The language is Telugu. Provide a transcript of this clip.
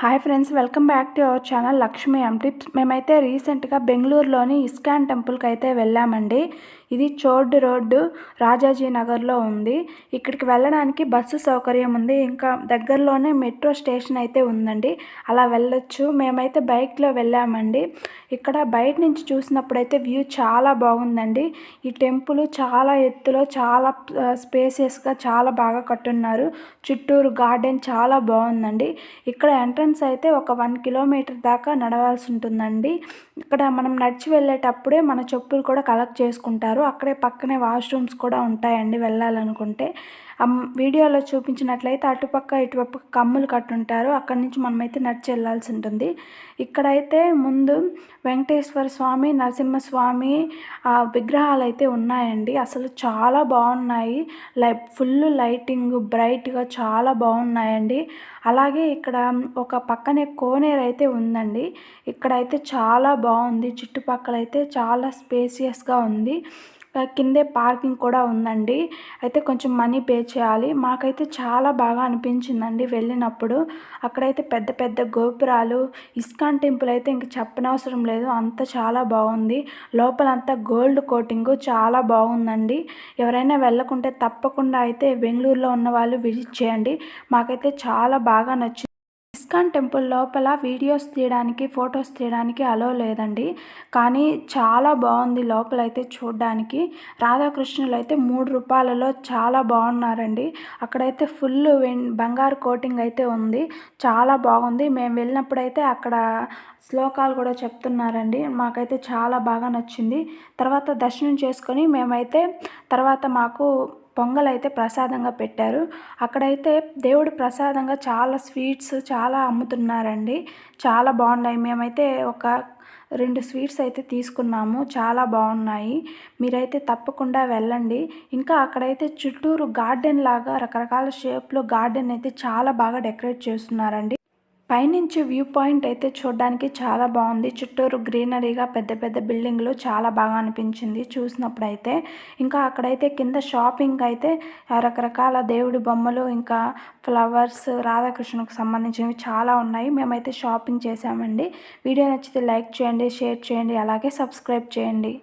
Hi friends welcome back to our channel Lakshmi M tips మేమైతే రీసెంట్గా బెంగళూరులోని ఇస్కాన్ టెంపుల్కి అయితే వెళ్ళామండి. ఇది చోర్డ్ రోడ్డు రాజాజీ నగర్లో ఉంది. ఇక్కడికి వెళ్ళడానికి బస్సు సౌకర్యం ఉంది. ఇంకా దగ్గరలోనే మెట్రో స్టేషన్ అయితే ఉందండి. అలా వెళ్ళొచ్చు. మేమైతే బైక్లో వెళ్ళామండి. ఇక్కడ బయట నుంచి చూసినప్పుడైతే వ్యూ చాలా బాగుందండి. ఈ టెంపుల్ చాలా ఎత్తులో చాలా స్పేసియస్గా చాలా బాగా కట్టున్నారు. చుట్టూరు గార్డెన్ చాలా బాగుందండి. ఇక్కడ ఎంట్రన్స్ అయితే ఒక వన్ కిలోమీటర్ దాకా నడవాల్సి ఉంటుందండి. ఇక్కడ మనం నడిచి వెళ్ళేటప్పుడే మన చెప్పులు కూడా కలెక్ట్ చేసుకుంటారు. అక్కడే పక్కనే వాష్రూమ్స్ కూడా ఉంటాయండి వెళ్ళాలనుకుంటే. వీడియోలో చూపించినట్లయితే అటుపక్క ఇటుపక్క కమ్ములు కట్టుంటారు. అక్కడి నుంచి మనమైతే నడిచి వెళ్ళాల్సి ఉంటుంది. ఇక్కడైతే ముందు వెంకటేశ్వర స్వామి నరసింహస్వామి విగ్రహాలు అయితే ఉన్నాయండి. అసలు చాలా బాగున్నాయి. లై ఫుల్ లైటింగ్ బ్రైట్గా చాలా బాగున్నాయండి. అలాగే ఇక్కడ ఒక పక్కనే కోనేరు అయితే ఉందండి. ఇక్కడైతే చాలా బాగుంది. చుట్టుపక్కల అయితే చాలా స్పేసియస్గా ఉంది. కిందే పార్కింగ్ కూడా ఉందండి. అయితే కొంచెం మనీ పే చేయాలి. మాకైతే చాలా బాగా అనిపించిందండి వెళ్ళినప్పుడు. అక్కడైతే పెద్ద పెద్ద గోపురాలు ఇస్కాన్ టెంపుల్ అయితే ఇంక చెప్పనవసరం లేదు. అంత చాలా బాగుంది. లోపలంతా గోల్డ్ కోటింగ్ చాలా బాగుందండి. ఎవరైనా వెళ్ళకుంటే తప్పకుండా అయితే బెంగళూరులో ఉన్న వాళ్ళు విజిట్ చేయండి. మాకైతే చాలా బాగా నచ్చింది. ఇస్కాన్ టెంపుల్ లోపల వీడియోస్ తీయడానికి ఫొటోస్ తీయడానికి అలో లేదండి. కానీ చాలా బాగుంది లోపల అయితే చూడడానికి. రాధాకృష్ణులు అయితే మూడు రూపాయలలో చాలా బాగున్నారండి. అక్కడైతే ఫుల్ బంగారు కోటింగ్ అయితే ఉంది. చాలా బాగుంది. మేము వెళ్ళినప్పుడైతే అక్కడ శ్లోకాలు కూడా చెప్తున్నారండి. మాకైతే చాలా బాగా నచ్చింది. తర్వాత దర్శనం చేసుకొని మేమైతే తర్వాత మాకు పొంగలైతే ప్రసాదంగా పెట్టారు. అక్కడైతే దేవుడు ప్రసాదంగా చాలా స్వీట్స్ చాలా అమ్ముతున్నారండి. చాలా బాగున్నాయి. మేమైతే ఒక రెండు స్వీట్స్ అయితే తీసుకున్నాము. చాలా బాగున్నాయి. మీరైతే తప్పకుండా వెళ్ళండి. ఇంకా అక్కడైతే చుట్టూరు గార్డెన్ లాగా రకరకాల షేప్లో గార్డెన్ అయితే చాలా బాగా డెకరేట్ చేస్తున్నారండి. పైనుంచి వ్యూ పాయింట్ అయితే చూడడానికి చాలా బాగుంది. చుట్టూరు గ్రీనరీగా పెద్ద పెద్ద బిల్డింగ్లు చాలా బాగా అనిపించింది చూసినప్పుడైతే. ఇంకా అక్కడైతే కింద షాపింగ్ అయితే రకరకాల దేవుడి బొమ్మలు ఇంకా ఫ్లవర్స్ రాధాకృష్ణకు సంబంధించినవి చాలా ఉన్నాయి. మేమైతే షాపింగ్ చేసామండి వీడియో నచ్చితే లైక్ చేయండి షేర్ చేయండి అలాగే సబ్స్క్రైబ్ చేయండి.